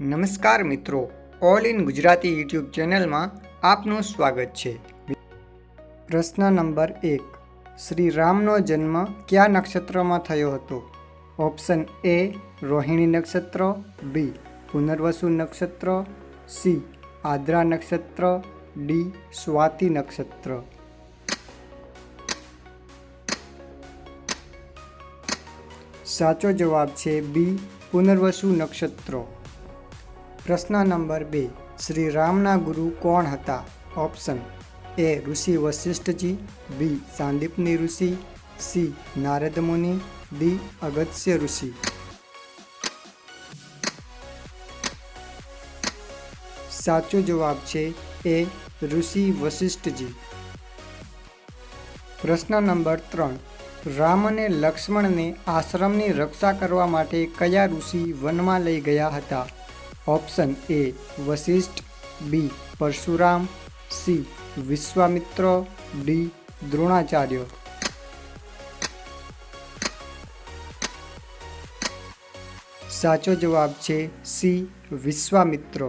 નમસ્કાર મિત્રો. All in Gujarati YouTube ચેનલમાં આપનું સ્વાગત છે. પ્રશ્ન નંબર એક. શ્રી રામનો જન્મ કયા નક્ષત્રમાં થયો હતો? ઓપ્શન એ રોહિણી નક્ષત્ર. બી પુનર્વસુ નક્ષત્ર. સી આદ્રા નક્ષત્ર. ડી સ્વાતિ નક્ષત્ર. સાચો જવાબ છે બી પુનર્વસુ નક્ષત્રો. પ્રશ્ન નંબર બે, શ્રી રામના ગુરુ કોણ હતા? ઓપ્શન એ ઋષિ વશિષ્ઠજી, બી સાંદીપની ઋષિ, સી નારદ મુનિ, ડી અગત્ય ઋષિ. સાચો જવાબ છે એ ઋષિ વશિષ્ઠજી. પ્રશ્ન નંબર ત્રણ, રામ અને લક્ષ્મણને આશ્રમની રક્ષા કરવા માટે કયા ઋષિ વનમાં લઈ ગયા હતા? Option A Vashishtha, B Parashuram, C Vishwamitra, D Dronacharya. સાચો જવાબ છે સી વિશ્વામિત્ર.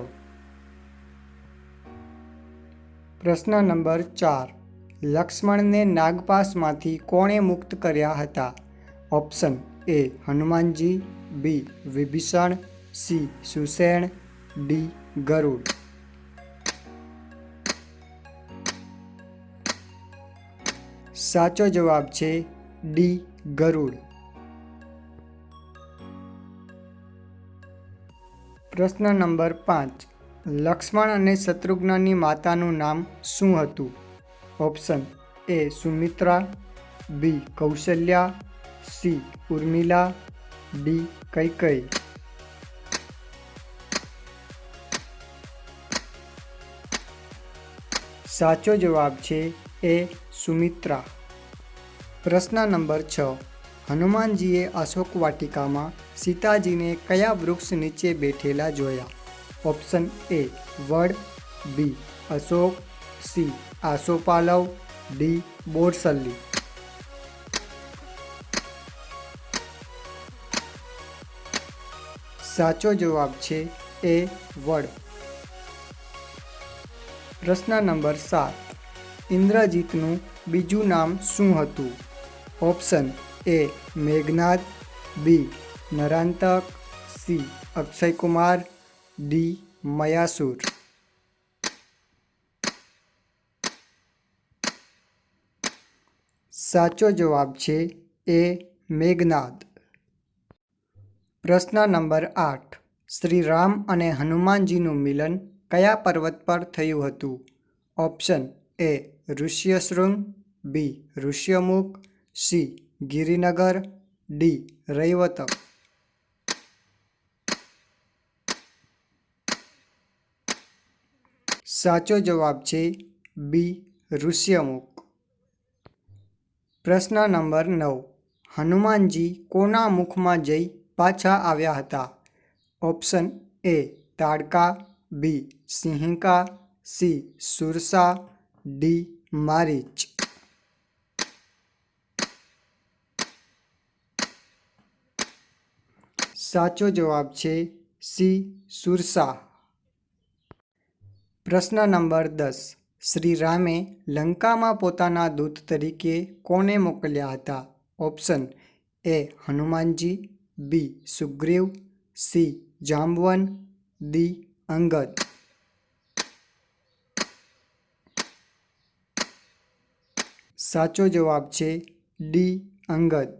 પ્રશ્ન નંબર ચાર. લક્ષ્મણને નાગપાસમાંથી કોણે મુક્ત કર્યા હતા? Option A Hanumanji, B Vibhishan C Sushen, D Garud. સાચો જવાબ છે ડી ગરુડ. પ્રશ્ન નંબર પાંચ. લક્ષ્મણ અને શત્રુઘ્નની માતાનું નામ શું હતું? Option A Sumitra, B Kaushalya, C Urmila, D Kaikeyi સાચો જવાબ છે એ સુમિત્રા. પ્રશ્ન નંબર છ. હનુમાનજીએ અશોક વાટિકામાં સીતાજીને કયા વૃક્ષ નીચે બેઠેલા જોયા? ઓપ્શન એ વડ, બી અશોક, સી આસોપાલવ, ડી બોરસલ્લી. સાચો જવાબ છે એ વડ. પ્રશ્ન નંબર સાત. ઇન્દ્રજીતનું બીજું નામ શું હતું? Option A Meghnad, B Narantak, C Akshaykumar, D Mayasur. સાચો જવાબ છે એ મેઘનાદ. પ્રશ્ન નંબર આઠ. શ્રી રામ અને હનુમાનજીનું મિલન કયા પર્વત પર થયું હતું? Option A Rishyashring, B Rishyamukh, C Girinagar, D Raivatak. સાચો જવાબ છે બી ઋષ્યમુખ. પ્રશ્ન નંબર નવ. હનુમાનજી કોના મુખમાં જઈ પાછા આવ્યા હતા? Option A Tadaka B. Sinhika, C. Surasa, D. Marich. સાચો જવાબ છે સી. સુરસા. પ્રશ્ન નંબર દસ. શ્રી રામે લંકામાં પોતાના દૂત તરીકે કોને મોકલ્યા હતા? Option A Hanumanji, B. Sugriv C. Jambavan, D. Angad સાચો જવાબ છે ડી અંગદ